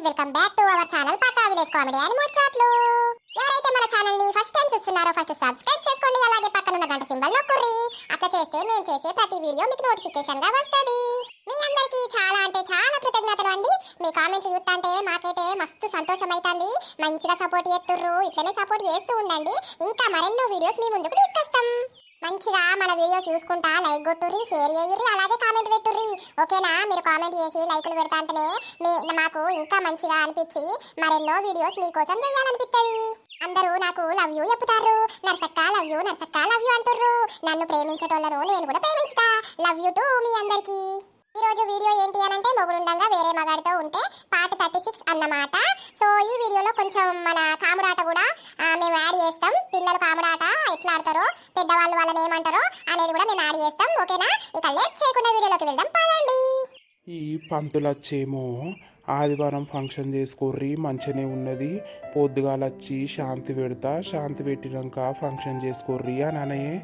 Guys welcome back to our channel Pakka village comedy and Muchchatlu ఎవరైతే మన ఛానల్ని first time చూస్తున్నారో first subscribe చేసుకోండి అలాగే పక్కన ఉన్న గంట సింబల్ నొక్కుర్రి. అట్లా చేస్తే మేము చేసే ప్రతి వీడియో మీకు నోటిఫికేషన్గా వస్తుంది. మీ అందరికీ చాలా అంటే చాలా కృతజ్ఞతలు అండి. మీ కామెంట్లు చూస్తుంటే మాకైతే మస్తు సంతోషం అవుతుంది మంచిగా సపోర్ట్ చేస్తుర్రు ఇట్లనే సపోర్ట్ చేస్తూ ఉండండి. ఇంకా మరెన్నో వీడియోస్ మీ ముందుకు తీసుకొస్తాం. మంచిగా మన వీడియోస్ చూసుకుంటా లైక్ కొట్టుర్రి షేర్ చేయుర్రి అలాగే కామెంట్ పెట్టుర్రి. ఓకేనా? మీరు కామెంట్ చేసి లైకులు పెడతా అంటేనే మీ మాకు ఇంకా మంచిగా అనిపించి మరెన్నో వీడియోస్ మీకోసం చేయాలనిపిస్తుంది అందరూ నాకు లవ్ యూ చెప్తారు. Narsakka love you Narsakka love you అంటుర్రు. నన్ను ప్రేమించటోళ్ళను నేను కూడా ప్రేమిస్తా లవ్ యూ టు మీ అందరికీ. ఈ రోజు వీడియో ఏంటి అని అంటే మొగుడుండంగా వేరే మగాడితో ఉంటే పార్ట్ థర్టీ సిక్స్ అన్నమాట. సో ఈ వీడియోలో కొంచెం మన కాముడాట కూడా మేము యాడ్ చేస్తాం. పిల్లలు కాముడాట ఎట్లా ఆడతారో పెద్దవాళ్ళు వాళ్ళని ఏమంటారో అనేది కూడా మేము యాడ్ చేస్తాం. ఓకేనా? ఇక లేట్ చేయకుండా వీడియోలోకి వెళ్దాం. పదండి. ఈ పంతులచ్చేమో ఆదివారం ఫంక్షన్ చేసుకోర్రి మంచిగానే ఉన్నది. పొద్దుగాల వచ్చి శాంతి పెడతా. శాంతి పెట్టినాక ఫంక్షన్ చేసుకోర్రి అని అనయే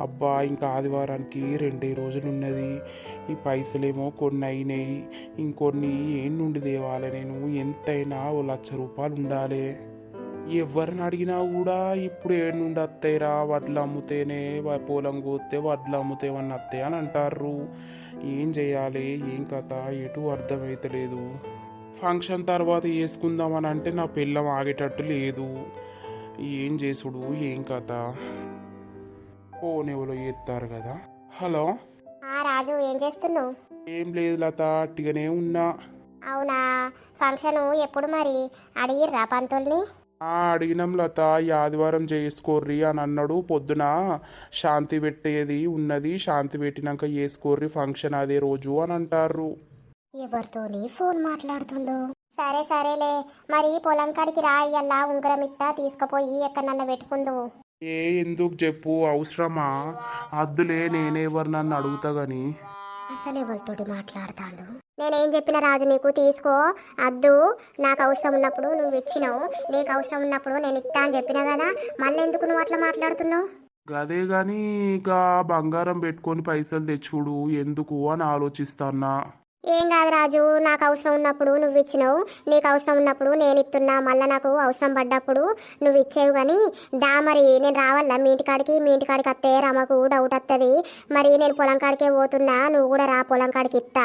అబ్బా ఇంకా ఆదివారానికి రెండే రోజులు ఉన్నది. ఈ పైసలేమో కొన్ని అయినాయి. ఇంకొన్ని ఏం నుండి తేవాలి నేను? ఎంతైనా ఓ లక్ష రూపాయలు ఉండాలి. ఎవరిని అడిగినా కూడా ఇప్పుడు ఏడు నుండి వస్తాయిరా వడ్లు అమ్ముతేనే పొలం కోస్తే వడ్లు అమ్ముతేవన్నీ అత్తయ్య అని అంటారు ఏం చేయాలి? ఏం కథ? ఎటు అర్థమైతలేదు. ఫంక్షన్ తర్వాత వేసుకుందామని అంటే నా పిల్లం ఆగేటట్టు లేదు. ఏం చేసుడు? ఏం కథ? ఎవరో చేస్తారు కదా. హలో? రాజు ఏం చేస్తున్నావు? ఏం లేదు లత అట్టిగానే ఉన్నా. అవునా? ఫంక్షన్ ఎప్పుడు మరి? అడిగిర్రా పంతుల్ని? అడిగినాం లత. ఈ ఆదివారం చేసుకోర్రి అని అన్నాడు. పొద్దున శాంతి పెట్టేది ఉన్నది. శాంతి పెట్టినాక చేసుకోర్రి ఫంక్షన్ అదే రోజు అని అంటారు ఎవరితోని ఫోన్ మాట్లాడుతుండు సరే సరేలే. మరి పొలం కాడికి రా ఇయ్యల్లా ఉంగరం ఇత్తా తీసుకుపోయి ఎక్కడన్నా పెట్టుకుందు. ఏ ఎందుకు చెప్పు అవసరమా? అద్దులే నేనే ఎవరు నన్ను అడుగుతా గాని. అసలు ఎవరితోటి మాట్లాడతాడు? నేనేం చెప్పిన రాజు నీకు తీసుకో. అద్దు నాకు అవసరం ఉన్నప్పుడు నువ్వు ఇచ్చినావు. నీకు అవసరం ఉన్నప్పుడు నేను ఇస్తా అని చెప్పినా కదా మళ్ళీ ఎందుకు నువ్వు అట్లా మాట్లాడుతున్నావు? గదే గాని ఇక బంగారం పెట్టుకొని పైసలు తెచ్చుడు ఎందుకు అని ఆలోచిస్తానా ఏం కాదు రాజు నాకు అవసరం ఉన్నప్పుడు నువ్వు ఇచ్చినావు. నీకు అవసరం ఉన్నప్పుడు నేను ఇస్తున్నా మళ్ళీ నాకు అవసరం పడ్డప్పుడు నువ్వు ఇచ్చేవు కానీ దా మరి నేను రావాలా? మీ ఇంటికాడికి మీ ఇంటికాడికి వస్తే రమకు డౌట్ వస్తుంది మరి నేను పొలం కాడికే పోతున్నా. నువ్వు కూడా రా పొలం కాడికి ఇస్తా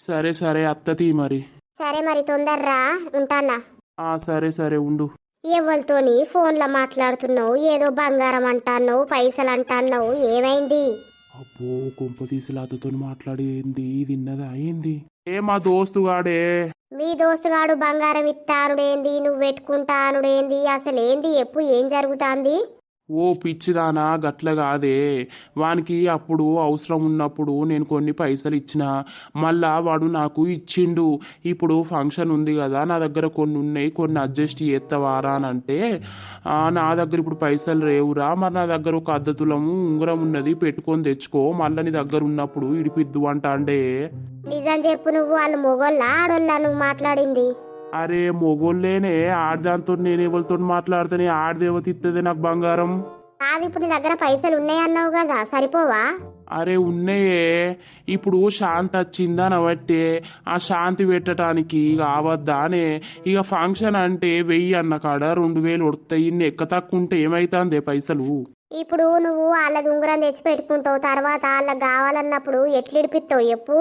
సరే సరే అత్తతి మరి. సరే మరి తొందర్రా ఉంటానా? ఆ సరే సరే ఉండు. ఎవరితోని ఫోన్లో మాట్లాడుతున్నావు? ఏదో బంగారం అంటున్నావు పైసలు అంటున్నావు ఏమైంది? అబ్బో కుంపతీసి లతతో మాట్లాడేంది తిన్నదా ఏంది ఏ మా దోస్తుగాడే? మీ దోస్తుగాడు బంగారం ఇత్తానుడేంది నువ్వు పెట్టుకుంటానుడేంది అసలు ఏంది ఎప్పుడు ఏం జరుగుతాంది? ఓ పిచ్చిదానా గట్ల కాదే. వానికి అప్పుడు అవసరం ఉన్నప్పుడు నేను కొన్ని పైసలు ఇచ్చిన. మళ్ళా వాడు నాకు ఇచ్చిండు. ఇప్పుడు ఫంక్షన్ ఉంది కదా నా దగ్గర కొన్ని ఉన్నాయి కొన్ని అడ్జస్ట్ చేస్తావారా అని అంటే నా దగ్గర ఇప్పుడు పైసలు రేవురా మరి నా దగ్గర ఒక అద్దతులము ఉంగరం ఉన్నది పెట్టుకొని తెచ్చుకో. మళ్ళీ నీ దగ్గర ఉన్నప్పుడు ఇడిపిద్దు అంట అంటే నిజం చెప్పు నువ్వు వాళ్ళు మొగోళ్ళ ఆడోళ్ళ నువ్వు మాట్లాడింది. అరే మొగోళ్ళేనే ఆడదాంతో నేను ఎవరితో మాట్లాడితేనే ఆడదేవత ఇస్తుంది నాకు బంగారం. కాదు ఇప్పుడు నీ దగ్గర పైసలు ఉన్నాయన్నావు కదా సరిపోవా? అరే ఉన్నాయే. ఇప్పుడు శాంతి వచ్చిందని బట్టే ఆ శాంతి పెట్టడానికి కావద్దానే ఇక ఫంక్షన్ అంటే వెయ్యి అన్న కాడ రెండు వేలు ఇన్ని ఎక్క తక్కువ ఉంటే ఏమైతుంది పైసలు? ఇప్పుడు నువ్వు వాళ్ళ ఉంగరం తెచ్చి పెట్టుకుంటావు తర్వాత వాళ్ళకి కావాలన్నప్పుడు ఎట్లు ఇడిపిస్తావు చెప్పు.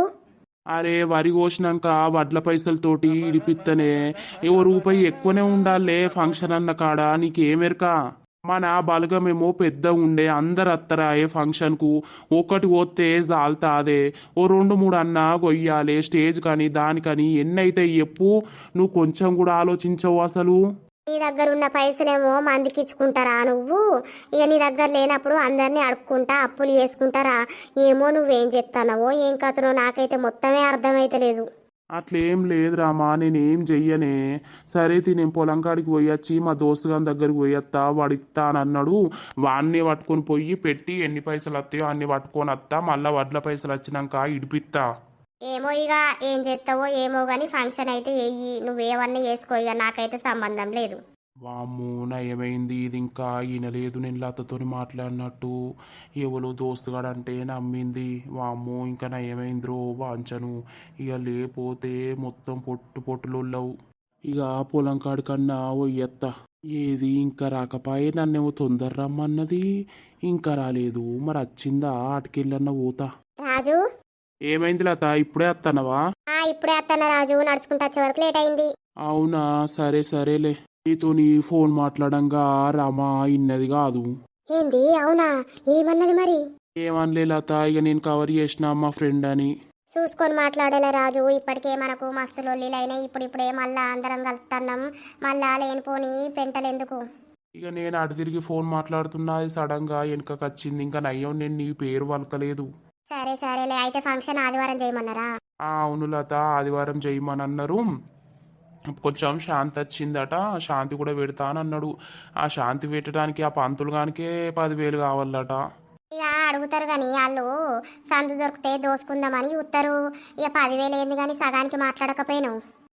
అరే వరి కోసినాక వడ్ల పైసలతోటి ఇడిపిత్తనే. ఏవో రూపాయి ఎక్కువనే ఉండాలే ఫంక్షన్ అన్న కాడ నీకేమెరక? మన బలగమేమో పెద్ద ఉండే అందరు అత్తరాయే ఫంక్షన్కు. ఒకటి పోతే జాల్తాదే. ఓ రెండు మూడు అన్న కొయ్యాలి స్టేజ్ కానీ దానికని ఎన్ని ఎప్పు చెప్పు. నువ్వు కొంచెం కూడా ఆలోచించవు అసలు. నీ దగ్గర ఉన్న పైసలేమో మందికిచ్చుకుంటారా నువ్వు? ఇక నీ దగ్గర లేనప్పుడు అందరినీ అడుక్కుంటా అప్పులు చేసుకుంటారా? ఏమో నువ్వేం చెప్తానవో ఏం కథనో నాకైతే మొత్తమే అర్థమైతలేదు అట్లేం లేదు రామా నేనేం చెయ్యనే. సరే తి నేను పొలం కాడికి పోయొచ్చి మా దోస్తు గారి దగ్గరికి పోయొత్తా వాడు అని అన్నాడు. వాడిని పట్టుకొని పోయి పెట్టి ఎన్ని పైసలు వస్తాయో అన్ని పట్టుకొని వస్తా మళ్ళీ వడ్ల పైసలు వచ్చినాక ఇడిపిస్తా. ఏమో ఇక ఏం చేస్తావో ఏమో కానీ ఫంక్షన్ అయితే వెయ్యి నువ్వేమన్నా చేసుకో ఇక నాకైతే సంబంధం లేదు. వామ్మో నయమైంది. ఇది ఇంకా ఈనలేదు నేను లతతో మాట్లాడినట్టు. ఎవరు దోస్తుగాడంటే నమ్మింది. వామ్మో ఇంకా నయమైందిరో వాంచను ఇక లేపోతే మొత్తం పొట్టు పొట్టులుళ్ళవు. ఇక పొలం కాడికన్నా పోయత్త ఏది ఇంకా రాకపాయే నన్నేమో తొందర రమ్మన్నది. ఇంకా రాలేదు. మరి వచ్చిందా ఆటకెళ్ళన్న పోతా రాజు ఏమైంది లత ఇప్పుడే వస్తానవా ఆ ఇప్పుడే అత్తన్న రాజు. నడుచుకుంటూ వచ్చే వరకు లేట్ అయింది. అవునా? సరే సరేలే. నీతోని ఫోన్ మాట్లాడంగా రమా ఇన్నది కాదు. ఏంది? అవునా? ఏమన్నది మరి? ఏమనలే లత ఇక నేను కవర్ చేసిన మా ఫ్రెండ్ అని. చూసుకొని మాట్లాడేలే రాజు. ఇప్పటికే మనకు మస్తు లొల్లిలైనాయి ఇప్పుడు ఇప్పుడే మళ్ళా అందరం కలుపుతున్నాం మళ్ళా లేనిపోని పెంటలెందుకు? ఇక నేను అటు తిరిగి ఫోన్ మాట్లాడుతున్నా. అది సడన్గా వెనకకి వచ్చింది. ఇంకా నయ్యం నేను నీ పేరు వలకలేదు. సరే సరేలే. అయితే ఫంక్షన్ ఆదివారం చేయమన్నారా? ఆ అవును లత. ఆదివారం చేయమని అన్నారు కొంచెం శాంతి వచ్చిందట. శాంతి కూడా పెడతా అని అన్నాడు ఆ శాంతి పెట్టడానికి ఆ పంతులు గానికే పదివేలు కావాలట. ఇక అడుగుతారు కానీ వాళ్ళు సందు దొరికితే దోసుకుందామని చూస్తారు ఇక పదివేలు ఏంది కానీ సగానికి మాట్లాడకపోయాను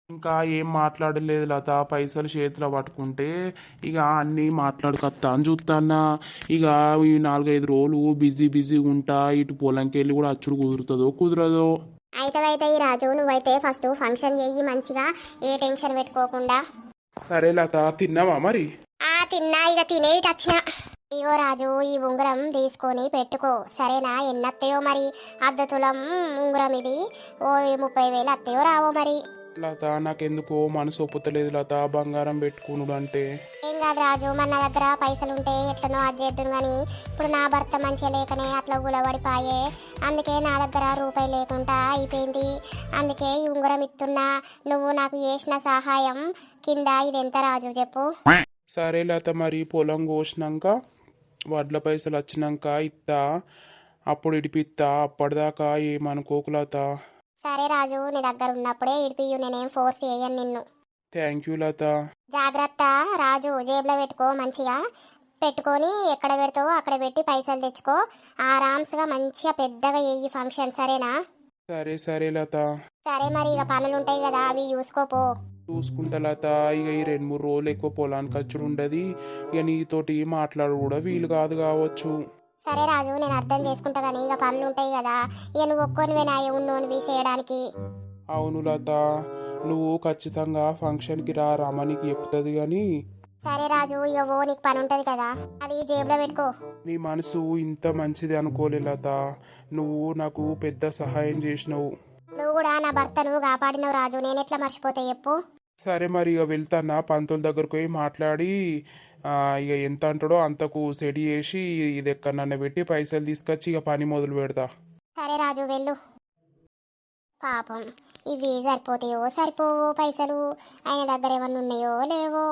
ఇంకా ఏం మాట్లాడలేదు లత. పైసలు చేతిలో పట్టుకుంటే ఇక అన్నీ మాట్లాడుకొత్తా అని చూస్తానా ఇక ఈ నాలుగైదు రోజులు బిజీ బిజీ ఉంటా. ఇటు పొలంకి వెళ్ళి కూడా అచ్చుడు కుదురుతుందో కుదరదో. అయితే అయితే ఈ రాజు నువ్వైతే ఫస్ట్ ఫంక్షన్ చెయ్యి మంచిగా. ఏ టెన్షన్ పెట్టుకోకుండా. సరే లత తిన్నావా మరి? ఆ తిన్నా. ఇక తినేటి వచ్చిన. ఇగో రాజు ఈ ఉంగరం తీసుకొని పెట్టుకో. సరేనా? ఎన్నత్తయో మరి? అర్ధ తులం ఉంగరం ఇది. ఓ ముప్పై వేలు అత్తయో రావో మరి? లత నాకెందుకో మనసు ఒప్పుతలేదు లత బంగారం పెట్టుకునుడు అంటే. ఏం కాదు రాజు మన దగ్గర పైసలు ఉంటే ఎట్లనో అది చేద్దును కానీ ఇప్పుడు నా భర్త మంచిగా లేకనే అట్లా గులబడిపాయే. అందుకే నా దగ్గర రూపాయి లేకుండా అయిపోయింది. అందుకే ఈ ఉంగరం ఇస్తున్నా నువ్వు నాకు చేసిన సహాయం కింద ఇది ఎంత రాజు చెప్పు? సరే లత మరి పొలం కోసినాక వడ్ల పైసలు వచ్చినాక ఇత్తా అప్పుడు ఇడిపిత్తా అప్పటిదాకా ఏమనుకోకు లత. సరే రాజు నీ దగ్గర ఉన్నప్పుడే ఇడిపియు నేనేం ఫోర్స్ చేయను నిన్ను. Thank you Latha. జాగ్రత్త రాజు జేబులో పెట్టుకో మంచిగా. పెట్టుకొని ఎక్కడ పెడతావో అక్కడ పెట్టి పైసలు తెచ్చుకో. ఆరామ్స్గా మంచిగా పెద్దగా చెయ్యి ఫంక్షన్ సరేనా? సరే సరే లత. సరే మరి ఇక పనులు ఉంటాయి కదా అవి చూసుకోపో చూసుకుంటా లత. ఇక ఈ రెండు మూడు రోజులు ఎక్కువ పొలానికి వచ్చుడు ఉండదు. ఇక నీతోటి మాట్లాడు కూడా వీలు కాదు కావచ్చు. సరే రాజు నేను అర్థం చేసుకుంటా కానీ ఇక పనులు ఉంటాయి కదా. ఇక నువ్వు ఒక్కొని నా ఉన్నోనివి చేయడానికి? అవును లత నువ్వు ఖచ్చితంగా ఫంక్షన్కి రా రమణికి చెప్తుంది కానీ సరే రాజు ఇక ఓ నీకు పని ఉంటుంది కదా. అది జేబులో పెట్టుకో. నీ మనసు ఇంత మంచిది అనుకోలే లత నువ్వు నాకు పెద్ద సహాయం చేసినావు. నువ్వు కూడా నా భర్తను కాపాడినవు రాజు నేను ఎట్లా మర్చిపోతా చెప్పు. సరే మరి ఇక వెళ్తానా పంతుల దగ్గరకు పోయి మాట్లాడి ఇక ఎంత అంటాడో అంతకు సెడి చేసి ఇది ఎక్కడన్నా పెట్టి పైసలు తీసుకొచ్చి ఇక పని మొదలు పెడతా. సరే రాజు వెళ్ళు. పాపం ఇవి సరిపోతాయో సరిపోవో పైసలు? ఆయన దగ్గర ఏమన్నా ఉన్నాయో లేవో?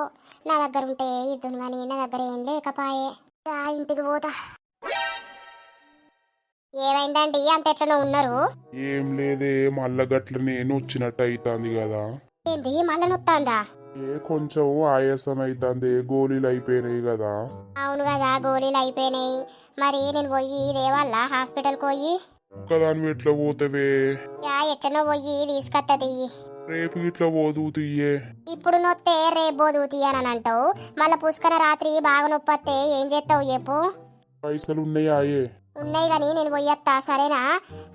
నా దగ్గర ఉంటే ఇద్దును కానీ నా దగ్గర ఏం లేకపాయే. ఆ ఇంటికి పోతా. ఏమైందండి? అంత ఎట్లనో ఉన్నారు? ఏం లేదే మళ్ళా గట్ల నేను వచ్చినట్టు అవుతుంది కదా. ఏంది? మళ్ళీ నొత్తాందా? ఏ కొంచెం ఆయాసం అవుతుంది గోళీలు అయిపోయినాయి కదా. అవును కదా గోళీలు అయిపోయినాయి. మరి నేను పోయి దేవల్ల హాస్పిటల్కి పోయి? ఒక్కదాని ఎట్లా పోతావే? యా ఎట్లనో పోయి తీసుకొత్తది రేపు ఇట్లా పోదు తీయే. ఇప్పుడు నొత్తే రేపు పోదు తీయనని అంటావు. మళ్ళీ పుష్కర రాత్రి బాగా నొప్పొత్తే ఏం చేస్తావు చెప్పు? పైసలు ఉన్నాయా ఉన్నాయి కానీ నేను పోయత్తా సరేనా?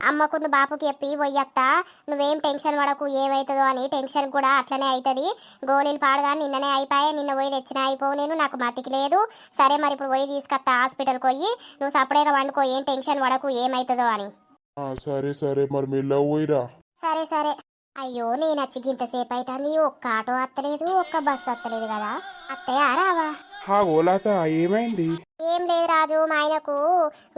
అమ్మకు నువ్వు బాపుకి చెప్పి పోయత్తా. నువ్వేం టెన్షన్ పడకు ఏమవుతుందో అని టెన్షన్ కూడా అట్లనే అవుతుంది గోళీలు పాడగా నిన్ననే అయిపోయాయి నిన్న పోయి తెచ్చిన అయిపోవు నేను నాకు మతికి లేదు. సరే మరి ఇప్పుడు పోయి తీసుకొస్తా హాస్పిటల్కి పోయి నువ్వు సపరేట్గా వండుకో ఏం టెన్షన్ పడకు ఏమవుతుందో అని. సరే సరే మరి పోయిరా. సరే సరే. అయ్యో నేను వచ్చి ఇంతసేపు అవుతుంది ఒక్క ఆటో వత్తలేదు ఒక్క బస్సు వత్తలేదు కదా. అత్తయ్య రావా? హా ఓలాత ఏమైంది? ఏం లేదు రాజు మా ఆయనకు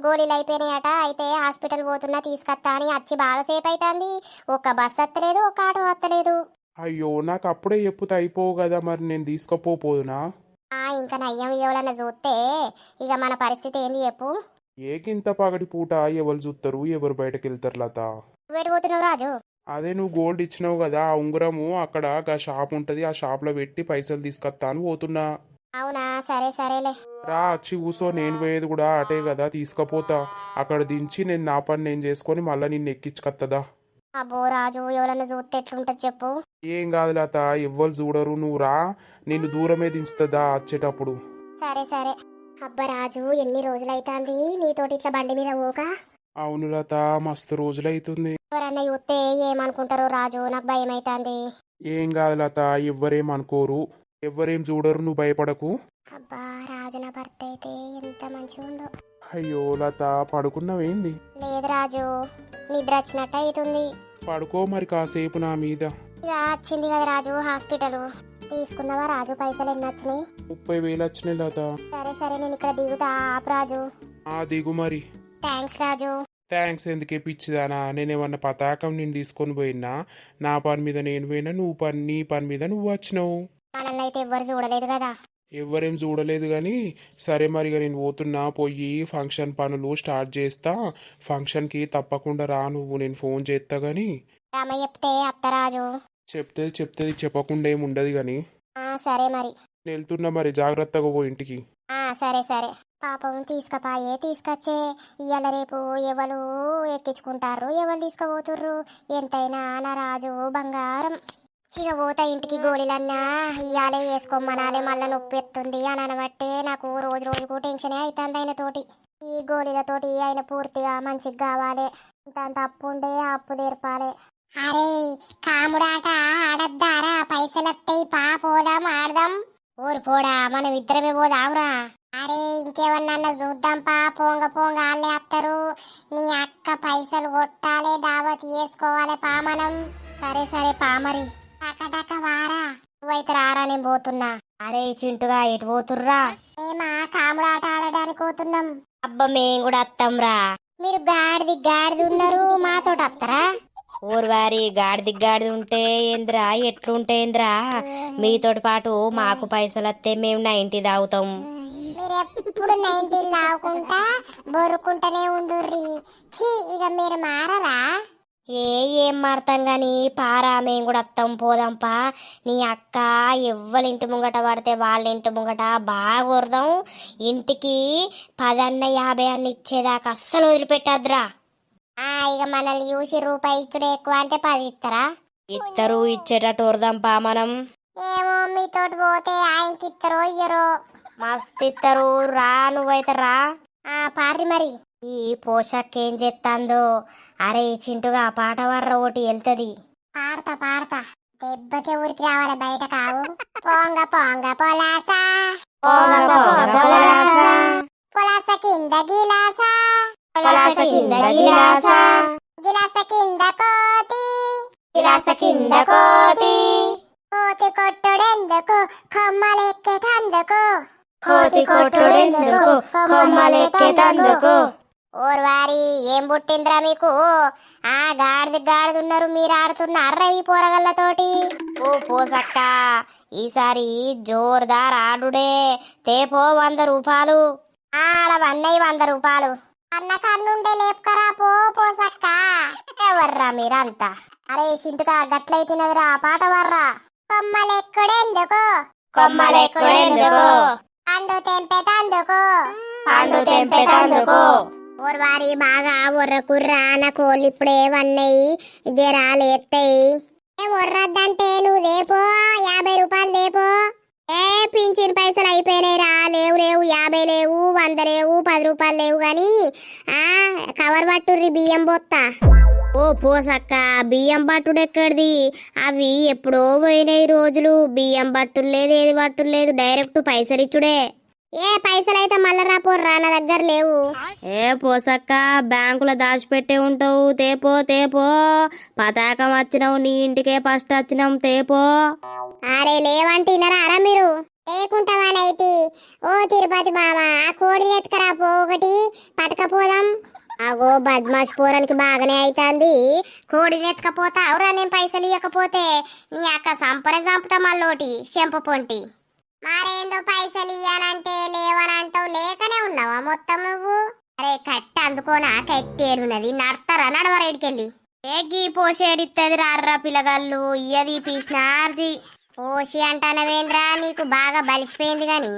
గోళీలు అయిపోయినాయట. అయితే హాస్పిటల్ పోతున్నా తీసుకొస్తా అని వచ్చి బాగా సేపు అవుతుంది ఒక్క బస్ వత్తలేదు ఒక్క ఆటో వత్తలేదు అయ్యో నాకు అప్పుడే చెప్పుతే అయిపోవు కదా మరి నేను తీసుకుపోపోదునా ఆ ఇంకా నయ్యం ఎవరన్నా చూస్తే ఇక మన పరిస్థితి ఏంది చెప్పు? ఏకింత పగటి పూట ఎవరు చూస్తారు ఎవరు బయటకు వెళ్తారు లత వేడి పోతున్నావు రాజు? అదే నువ్వు గోల్డ్ ఇచ్చినావు కదా ఆ ఉంగరము అక్కడ ఆ షాప్ ఉంటుంది ఆ షాప్లో పెట్టి పైసలు తీసుకొస్తా అని పోతున్నా. అవునా? సరే సరేలే. రా వచ్చి కూసో నేను పోయేది కూడా అటే కదా తీసుకపోతా. అక్కడ దించి నేను నా పని నేను చేసుకొని మళ్ళీ నిన్ను ఎక్కించుకత్తదా. అబ్బో రాజు ఎవరన్నా చూస్తే ఎట్లుంటది చెప్పు. ఏం కాదు లత ఎవ్వరు చూడరు నువ్వు రా. నిన్ను దూరమే దించుతుందా వచ్చేటప్పుడు. సరే సరే. అబ్బా రాజు ఎన్ని రోజులైతాంది? నీతోటి ఇట్లా బండి మీద పోక? అవును లత మస్తు రోజులైతుంది. ఎవరన్నా చూస్తే ఏమనుకుంటారో రాజు నాకు భయం అవుతుంది ఏం కాదు లత ఎవ్వరేం అనుకోరు ఎవ్వరేం చూడరు నువ్వు భయపడకు. అబ్బా రాజు నా భర్త అయితే ఎంత మంచిగా ఉందో అయ్యో లత పడుకున్నావేంది? లేదు రాజు నిద్ర వచ్చినట్టు అవుతుంది పడుకో మరి కాసేపు నా మీద. ఇక వచ్చింది కదా రాజు హాస్పిటల్. తీసుకున్నావా రాజు పైసలు ఎన్ని వచ్చినాయి? ముప్పై వేలు వచ్చినాయి లత సరే సరే నేను ఇక్కడ దిగుతా ఆపు రాజు. ఆ దిగు మరి. థ్యాంక్స్ రాజు థ్యాంక్స్ ఎందుకే పిచ్చిదానా? నేనేమన్నా పతాకం నేను తీసుకొని పోయినా నా పని మీద నేను పోయినా నువ్వు పని నీ పని మీద నువ్వు వచ్చినావు. మనల్ని అయితే ఎవ్వరు చూడలేదు కదా. ఎవ్వరేం చూడలేదు కానీ సరే మరి ఇక నేను పోతున్నా పోయి ఫంక్షన్ పనులు స్టార్ట్ చేస్తా. ఫంక్షన్కి తప్పకుండా రా నువ్వు నేను ఫోన్ చేస్తా కానీ రామ చెప్తే అత్తరాజు చెప్తే చెప్తే చెప్పకుండా ఏమి ఉండదు కానీ సరే మరి. నేను వెళ్తున్నా మరి జాగ్రత్తగా పో ఇంటికి. సరే సరే. పాపం తీసుకపాయే తీసుకొచ్చే ఇవాళ రేపు ఎవరు ఎక్కించుకుంటారు ఎవరు తీసుకుపోతుర్రు? ఎంతైనా నా రాజు బంగారం. ఇక పోతా ఇంటికి గోళీలన్నా ఇయ్యాలే వేసుకోమనాలే మళ్ళీ నొప్పి ఎత్తుంది అని అనబట్టే నాకు రోజు రోజుకు టెన్షనే అవుతుంది ఆయన తోటి. ఈ గోళీలతోటి ఆయన పూర్తిగా మంచిగా కావాలి. ఇంత అప్పు ఉండే అప్పు తీర్పాలి. అరే కాముడాట ఆడద్దారా? పైసలు వస్తాయి పా పోదాం ఆడదాం. ఊరు పోడా మనం ఇద్దరమే పోదాంరా. అరే ఇంకేమన్నా చూద్దాం పా పోంగ పోంగ వాళ్ళే వస్తారు నీ అక్క పైసలు కొట్టాలి దావత్ చేసుకోవాలి పా మనం సరే సరే పా మరి. టక వారా. నువ్వైతే రారా నేను పోతున్నా. అరే చింటుగా ఎటు పోతుర్రా? ఏమా కాముడు ఆట ఆడడానికి పోతున్నాం. అబ్బా మేం కూడా వస్తాంరా మీరు గాడిది గాడిది ఉన్నారు మాతోటి వస్తారా ఊరువారి గాడిది గాడిది ఉంటే ఏంద్రా ఎట్లుంటే ఏంద్రా? మీతోటి పాటు మాకు పైసలు వస్తే మేము నైంటీ తాగుతాం మీరు ఎప్పుడు నైన్టీన్ లావుకుంటా బొరుకుంటూనే ఉండుర్రి. ఛీ ఇక మీరు మారరా? ఏ ఏం మారుతాం గాని? పారా మేము కూడా వస్తాం పోదాంపా. నీ అక్క ఎవ్వరి ఇంటి ముంగట పడితే వాళ్ళ ఇంటి ముంగట బాగా కొరదాం ఇంటికి పదన్న యాభై అన్న ఇచ్చేదాకా అస్సలు వదిలిపెట్టద్దురా. ఆ ఇక మనల్ని చూసి రూపాయి ఇచ్చుడు ఎక్కువ అంటే పది ఇస్తారా ఇద్దరు ఇచ్చేటట్టు వరదాంపా మనం. ఏమో మీతోటి పోతే ఆయనకి ఇస్తారో ఇయ్యరో. మస్తు ఇద్దరు రా నువ్వైతే రా. ఆ పారి మరి. ఈ పోషక్ ఏం చేస్తాందో అరే చింటుగా పాట వర్ర ఒకటి వెళ్తుంది పాడతా పాడతా. దెబ్బకి ఊరికి రావాలి బయట కావు పోంగ పోంగ పొలాసా. పోంగ పోంగ పొలాసా. పొలాస కింద గిలాసా. పొలాస కింద గిలాసా. గిలాస కింద కోతి. గిలాస కింద కోతి. కోతి కొట్టుడెందుకు? కొమ్మలెక్కేటందుకు? కోతి కొట్టుడెందుకు? కొమ్మలెక్కేటందుకు. ఓర్వారి ఏం పుట్టిందిరా మీకు? ఆ గాడిద గాడిద ఉన్నారు మీరు ఆడుతున్నారు ఈ పోరగల్లతోటి ఓ పోసక్క ఈసారి జోర్దార్ ఆడుడే. తేపో వంద రూపాయలు ఆడవన్నయ్య వంద రూపాయలు అన్న కన్నుండే లేపుకరా పో పోసక్క. ఎవర్రా మీరంతా? అరే సింటుగా గట్లయితున్నదిరా పాట వర్రా కొమ్మలెక్కుడెందుకు కొమ్మలెక్కుడెందుకు? పండు తెంపెతందుకు పండు తెంపెతందుకు. ఓర్వారి బాగా ఒర్ర కుర్రా నా కోళ్ళు ఇప్పుడే వన్నయి జరాలు ఎత్తాయి. ఏ ఒర్రద్దంటే నువ్వు దేపో యాభై రూపాయలు దేపో ఏ పింఛన్ పైసలు అయిపోయినాయి రా లేవు లేవు యాభై లేవు వంద లేవు పది రూపాయలు లేవు కానీ ఆ కవర్ పట్టుర్రి బియ్యం బొత్తా. ఓ పోసక్క బియ్యం బట్టుడు ఎక్కడిది? అవి ఎప్పుడో పోయినాయి రోజులు. బియ్యం బట్టులు లేదు ఏది బట్టులు లేదు. డైరెక్ట్ పైసలు ఇచ్చుడే ఏ పైసలు అయితే మళ్ళా రాపోర్రా నా దగ్గర లేవు. ఏ పోసక్క బ్యాంకులో దాచిపెట్టే ఉంటావు. తేపో తేపో. పతాకం వచ్చినావు నీ ఇంటికే ఫస్ట్ వచ్చినాం. తేపో. అరే లేవంటున్నారా అరా మీరు. లేకుంటావానైతే ఓ తిరుపతి బాబా ఆ కోడిని ఎత్తుకరా పో. ఒకటి పట్టకపోదాం. అగో బద్మాష్ పోరానికి బాగానే అవుతుంది కోడిని ఎత్తుకపోతావురా నేను పైసలు ఇవ్వకపోతే నీ అక్క సంపర చంపుతా మళ్ళోటి చెంప పొంటి. మరేందో పైసలు ఇయ్యానంటే లేవనంటావు లేకనే ఉన్నావా మొత్తం నువ్వు? అరే కట్టి అందుకోనా? కట్టి ఏడున్నది నడతారా నడవరేడికెళ్ళి? ఏ గీ పోసేడిత్తది రార్రా పిల్లగాళ్ళు ఇయ్యది పీసినార్ది పోసి అంటానవేంద్రా నీకు బాగా బలిసిపోయింది గాని.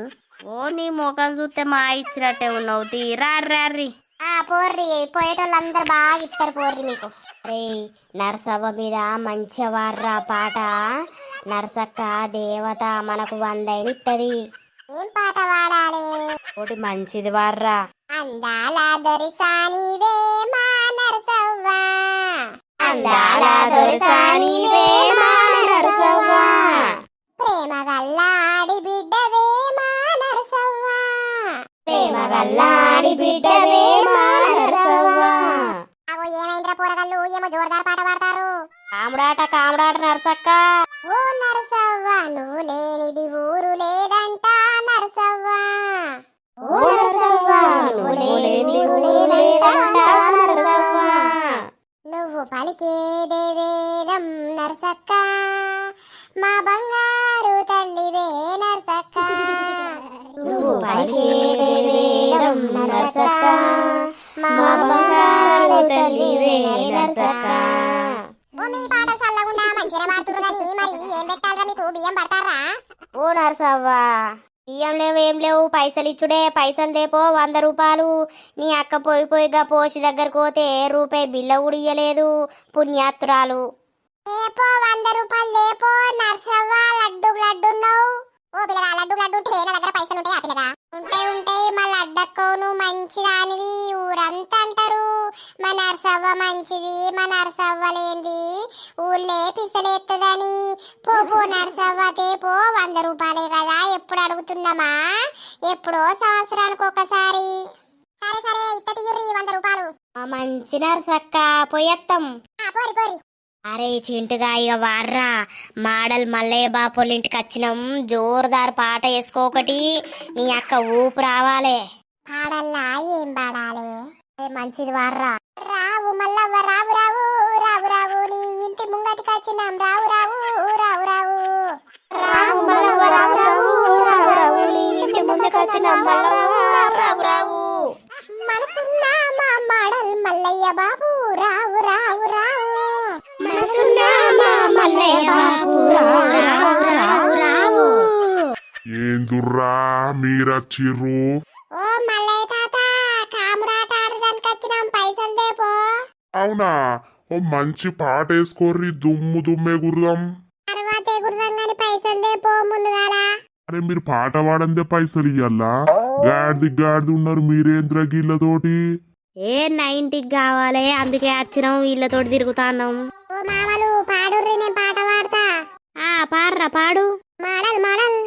ఓ నీ ముఖం చూస్తే మా ఇచ్చినట్టే ఉన్నావు తీ రార్రి పోర్రి పోయేటోళ్ళందరూ బాగా ఇస్తారు పోర్రి మీకు రే నర్సవ్వ మీద మంచిగా వాడ్రా పాట. నర్సక్క దేవత మనకు వందైన ఇత్తది ఏం పాట పాడాలి? ఒకటి మంచిది వాడ్రా అందాల దొరిసానివే మా నరసవ్వ. అందాల దొరసానివే మా నరసవ్వ. ప్రేమ గల్లాడి ప్రేమ గల్లాడి బిడ్డవే మా నరసవ్వ అగో ఏమైందిరా పోరగాళ్ళు ఏమో జోరుదార్ పాట పాడతారు. కామడాట కామడాట నరసక్క. ఓ నరసవ్వ నువ్వు లేనిది ఊరు లేదంట నరసవ్వ. ఓ నరసవ్వ నువ్వు లేనిది ఊరు లేదంట నరసవ్వ. నువ్వు పలికేదే వేదం నరసక్క. మా బంగారు మా బంగారు తల్లివే ఓ మీ పాట చల్లగుండా మంచిగా మాడుతురు గాని మరి ఏం పెట్టాలరా మీకు? బియ్యం పడతారా? ఓ నరసవ్వ బియ్యం లేవు ఏం లేవు పైసలు ఇచ్చుడే పైసలు దేపో వంద రూపాయలు. నీ అక్క పోయి పోయిగా పోసి దగ్గరకు పోతే రూపాయి బిల్ల కూడా ఇయ్యలేదు పుణ్యాత్తురాలు. లేపో వంద రూపాయలు లేపో నర్సవ్వ లడ్డు లడ్డున్నావు నర్సవ్వ మంచిది మా నర్సవ్వ లేంది ఊళ్ళే పిసలేత్తదని. పో పో నర్సవ్వ తేపో వంద రూపాయలే కదా ఎప్పుడు అడుగుతున్నామా? ఎప్పుడో సంవత్సరానికి ఒకసారి. సరే సరే ఇత్త తీయుర్రి వంద రూపాయలు. మంచి నరసక్క పోయత్తం పోరి పోరి. అరే చింటుగా ఇక వార్రా. మాడల్ మల్లయ్య బాపోళ్ళ ఇంటికి వచ్చినాం జోరుదారు పాట వేసుకోకటి నీ అక్క ఊపు రావాలే. పాడల్లా ఏం పాడాలి? మంచిది వార్రా. రావు మల్లవ్వ రావు రావు రావు రావు నీ ఇంటి ముంగటికి వచ్చినాం. రావు రావు రావు రావు. రావు మల్లవ్వ రావు రావు రావు రావు నీ ఇంటి ముందుకొచ్చినాం మల్లవ్వ రావు రావు మనసున్న మా మాడల్ మల్లయ్య బాబు రావు రావు రావు. మనసున్న మా మల్లయ్య బాబు రావు రావు రావు రావు. ఏందుర్రా మీరచ్చిర్రు అవునా? ఓ మంచి పాట వేసుకోర్రి దుమ్ము దుమ్మే ముందుగాల అరే మీరు పాట పాడందే పైసలు ఇయ్యాలా? గాడిది గాడిది ఉన్నారు మీరేంద్ర గీళ్ళతోటి? ఏ నైన్టీకి కావాలి అందుకే వచ్చినాం వీళ్ళతోటి తిరుగుతాన్నాం. ఓ మామలు పాడుర్రి నేను పాట పాడతా. ఆ పార్రా పాడు. Model model.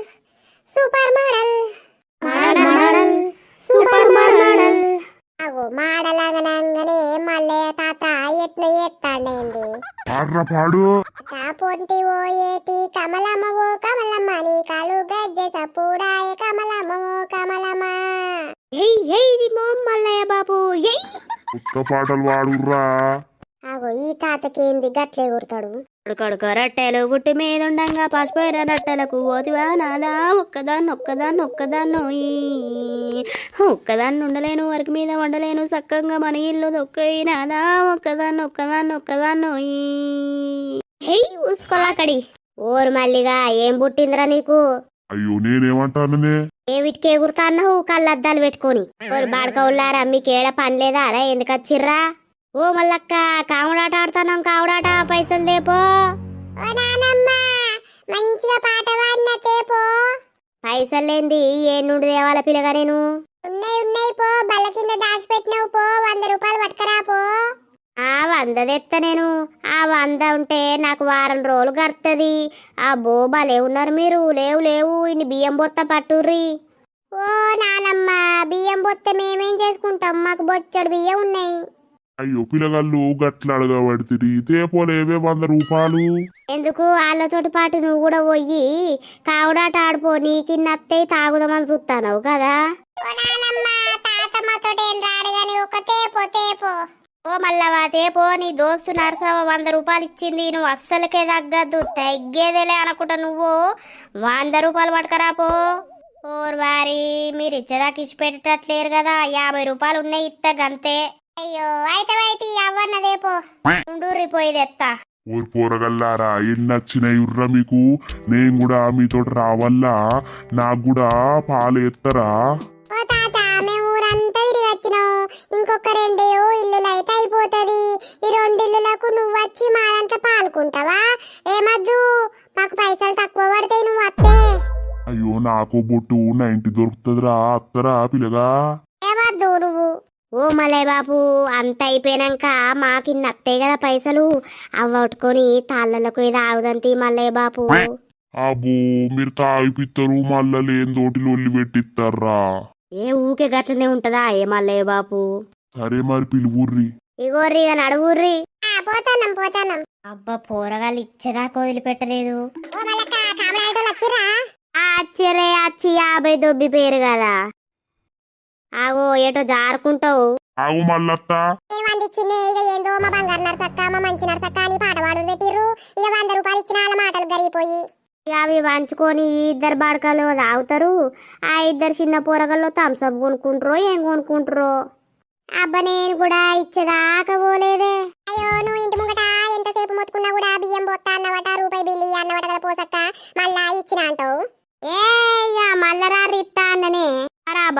Super model. Model model. Super model. అగో మాడలాగనంగానే మల్లయ్య తాత ఎట్లా పాడ్రా పాడు. తా పొంటి ఓ ఏటి కమలమ్మ ఓ కమలమ్మ నీ కాలు గజ్జె సప్పుడాయ కమలమ్మ ఓ కమలమ్మ. ఏయ్ ఏయ్ ఇది మోం మల్లయ్య బాబు కొత్త పాటలు పాడుర్రా. అగో ఈ తాతకేంది గట్లే కొడతాడు? కొడుకొడుకు రొట్టెలు పుట్టి మీద ఉండంగా పసిపోయిన రొట్టెలకు ఓతివా నాదా? ఒక్కదాన్ని ఒక్కదాన్ని ఒక్కదాన్ని ఒక్కదాన్ని ఉండలేను వరకు మీద వండలేను సక్కంగా మన ఇల్లు దొక్కయినాదా ఒక్కదాన్ని ఒక్కదాన్ని ఒక్కదాన్ని. హెయ్ ఊసుకోలాకడి ఓరు మల్లిగా ఏం పుట్టిందిరా నీకు? అయ్యో నేనేమంటాననే? ఏమిటికి ఎగురుతాన్నావు? కళ్ళద్దాలు పెట్టుకొని. ఓరు బాడకవులారా మీకేడ పని లేదా అరా ఎందుకు వచ్చిర్రా? ఓ మల్లక్క కాముడాట ఆడుతున్నాం కావుడాట పైసలు దేపో ఓ నానమ్మ మంచిగా పాట పాడిన తేపో. పైసలు లేంది ఏ నుండి దేవాల పిల్లగా నేను? ఉన్నాయి ఉన్నాయి పో. బల్ల కింద దాచిపెట్టినావు పో. వంద రూపాయలు పట్టుకరా పో. ఆ వంద తెత్త నేను. ఆ వంద ఉంటే నాకు వారం రోజులు గడుతుంది ఆ బోబాలే ఉన్నారు మీరు. లేవు లేవు. ఇన్ని బియ్యం బొత్త పట్టుర్రి. ఓ నానమ్మ బియ్యం పొత్తే మేమేం చేసుకుంటాం? మాకు బొచ్చడు బియ్యం ఉన్నాయి. అయ్యో పిల్లగాళ్ళు గట్ల అడగబడితిరి తేపోలేవే వంద రూపాయలు. ఎందుకు వాళ్ళతోటి పాటు నువ్వు కూడా పోయి కావుడాట ఆడిపో నీకి నత్తయి తాగుదామని చూస్తానవు కదా? ఓ మల్లవా తేపో నీ దోస్తు నరసవ వంద రూపాయలు ఇచ్చింది. నువ్వు అస్సలకే తగ్గద్దు. తగ్గేదేలే అనుకుంటా నువ్వు. వంద రూపాయలు పట్టుకరాపో ఓర్ వారి మీరు ఇచ్చేదాకా ఇచ్చి పెట్టట్లేరు కదా. యాభై రూపాయలు ఉన్నాయి ఇత్త గంతే. అయ్యో అయితే అయితే అవ్వన్న తేపో ఉండూరి పోయిది ఎత్తా ఊరు పోరగల్లారా ఎన్ని వచ్చినాయి ఉర్రా మీకు? నేను కూడా మీతోటి రావల్లా? నాకు కూడా పాలు ఎత్తరా? ఓ తాత మేము ఊరంతా తిరిగి వచ్చినాం. ఇంకొక రెండే ఇల్లులు అయితే అయిపోతుంది. ఈ రెండు ఇల్లులకు నువ్వు వచ్చి మా దాంట్లో పాల్గొంటావా ఏమద్దు మాకు పైసలు తక్కువ పడతాయి నువ్వు వస్తే అయ్యో నాకు బొట్టు నైంటీ దొరుకుతుందిరా అత్తరా పిల్లగా. ఏమద్దు నువ్వు? ఓ మలే బాబు అంత అయిపోయినాక మాకిన్ని అత్తాయి కదా పైసలు. అవ్వట్టుకొని తాళ్ళలకు ఏదో ఆగుదంతి మల్లయ్య బాపు అబ్బో మీరు తాగిపిత్తరు మళ్ళా లేని తోటి లొల్లి పెట్టిస్తారా ఏ ఊకే గట్లనే ఉంటదా ఏ మల్లయ్య బాపు సరే మరి పిలువుర్రి. ఇగోర్రి ఇక నడువుర్రి. ఆ, పోతాన్నాం పోతాన్నాం. అబ్బా పోరగాళ్ళు ఇచ్చేదాకా వదిలిపెట్టలేదు. అచ్చిరే అచ్చి యాభై దొబ్బి పేరు కదా ఆగో ఏటో జారుకుంటావు. ఆగు మల్లత్త. ఇచ్చింది ఇక ఏందో మా బంగారు నరసక్క మా మంచి నరసక్క అని పాట పాడు పెట్టిర్రు. ఇక వంద రూపాయలు ఇచ్చిన వాళ్ళ మాటలు గరిగిపోయి. ఇక అవి పంచుకొని ఈ ఇద్దరు బడకలు తాగుతారు. ఆ ఇద్దరు చిన్న పోరగాళ్ళు థమ్స్అప్ కొనుక్కుంటారో ఏం కొనుక్కుంటారో అబ్బా నేను కూడా ఇచ్చేదాకా పోలేదే. అయ్యో నువ్వు ఇంటి ముంగట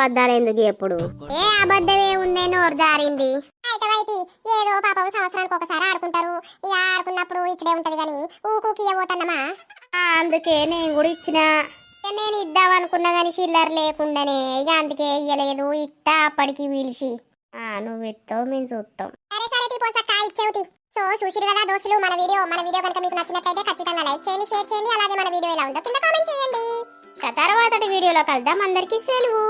అబద్ధాలు ఎందుకు ఎప్పుడు? ఏ అబద్ధమే ఉందే నోరు జారింది. అయితే వైతి ఏదో పాపం సంవత్సరానికి ఒకసారి ఆడుకుంటారు. ఇక ఆడుకున్నప్పుడు ఇచ్చడే ఉంటది కానీ ఊకూకి ఇవ్వబోతున్నమా అందుకే నేను కూడా ఇచ్చిన. నేను ఇద్దాం అనుకున్నా కానీ చిల్లర లేకుండానే. ఇక అందుకే ఇయ్యలేదు ఇత్తా అప్పటికి పిలిచి ఆ, నువ్వు ఇస్తావు మేము చూస్తాం సరే సరే తీ పోసక్క ఇచ్చేవుతి సో చూసిరు కదా దోస్తులు మన వీడియో మన వీడియో కనుక మీకు నచ్చినట్లయితే ఖచ్చితంగా లైక్ చేయండి షేర్ చేయండి అలాగే మన వీడియో ఎలా ఉందో కింద కామెంట్ చేయండి. ఇక తర్వాతటి వీడియోలో కలుద్దాం. అందరికీ సెలవు.